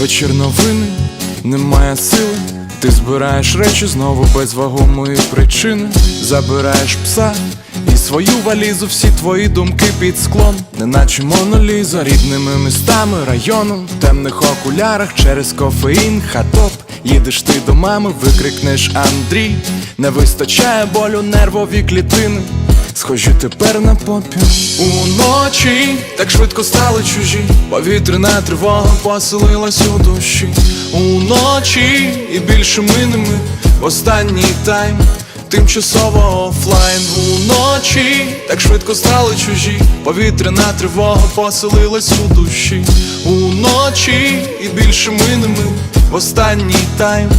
Вечір новини, немає сили. Ти збираєш речі знову без вагомої причини. Забираєш пса і свою валізу, всі твої думки під склон, неначе моноліза, рідними містами, районом, в темних окулярах через кофеїн, хатоп. Їдеш ти до мами, викрикнеш Андрій, не вистачає болю нервові клітини. Схожі тепер на попіл. Уночі так швидко стали чужі Повітряна тривога поселилась у душі. Уночі і більше ми не в останній тайм Тимчасово офлайн. Уночі так швидко стали чужі Повітряна тривога поселилась у душі. Уночі і більше ми не в останній тайм